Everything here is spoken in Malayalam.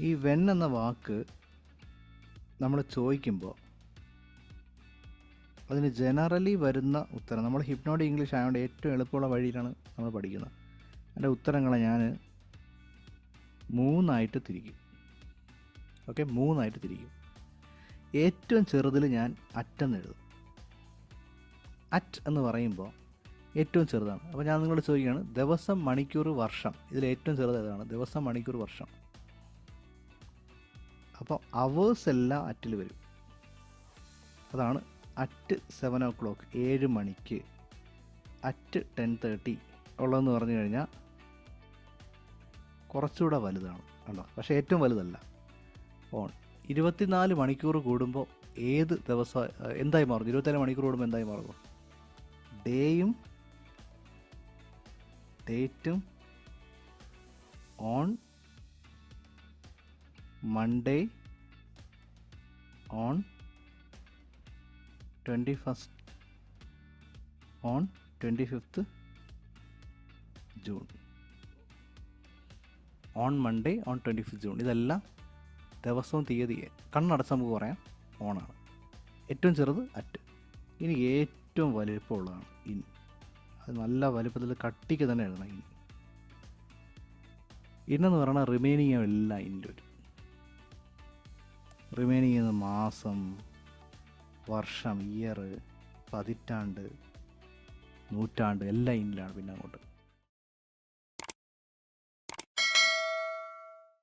ഈ വെൻ എന്ന വാക്ക് നമ്മൾ ചോദിക്കുമ്പോൾ അതിന് ജനറലി വരുന്ന ഉത്തരം നമ്മൾ ഹിപ്നോഡ് ഇംഗ്ലീഷ് ആയതുകൊണ്ട് ഏറ്റവും എളുപ്പമുള്ള വഴിയിലാണ് നമ്മൾ പഠിക്കുന്നത്. അതിന്റെ ഉത്തരങ്ങളെ ഞാൻ മൂന്നായിട്ട് തിരിക്കും. ഓക്കെ മൂന്നായിട്ട് തിരിക്കും. ഏറ്റവും ചെറുതിൽ ഞാൻ അറ്റെന്ന് എഴുതും. അറ്റ് എന്ന് പറയുമ്പോൾ ഏറ്റവും ചെറുതാണ്. അപ്പോൾ ഞാൻ നിങ്ങളോട് ചോദിക്കുകയാണ് ദിവസം മണിക്കൂർ വർഷം. ഇതിൽ ഏറ്റവും ചെറുത് ഏതാണ്? ദിവസം മണിക്കൂർ വർഷം. അപ്പോൾ അവേഴ്സ് എല്ലാം അറ്റിൽ വരും. അതാണ് അറ്റ് സെവൻ ഓ ക്ലോക്ക് ഏഴ് മണിക്ക്. അറ്റ് ടെൻ തേർട്ടി ഉള്ളതെന്ന് പറഞ്ഞു കഴിഞ്ഞാൽ കുറച്ചുകൂടെ വലുതാണ് കണ്ടോ പക്ഷേ ഏറ്റവും വലുതല്ല. ഓൺ ഇരുപത്തിനാല് മണിക്കൂർ കൂടുമ്പോൾ ഏത് ദിവസം എന്തായി മാറും? ഇരുപത്തിനാല് മണിക്കൂർ കൂടുമ്പോൾ എന്തായി മാറും? ഡേയും ഡേറ്റും on Monday on twenty first on twenty fifth June on Monday on twenty fifth June ഇതെല്ലാം ദിവസവും തീയതി കണ്ണടച്ച് നമുക്ക് പറയാം. ഓണാണ് ഏറ്റവും ചെറുത് അറ്റ് ഇനി ഏറ്റവും വലിപ്പമുള്ളതാണ് ഇൻ അത് നല്ല വലിപ്പത്തിൽ കട്ടിക്ക് തന്നെ എഴുതണം ഇൻ ഇന്നെന്ന് പറയുന്നത് റിമൈനിങ് എല്ലാം ഇന്റെ വരും റിമൈനിങ് ചെയ്യുന്ന മാസം വർഷം ഇയർ പതിറ്റാണ്ട് നൂറ്റാണ്ട് എല്ലാം ഇന്നിലാണ് പിന്നെ അങ്ങോട്ട്.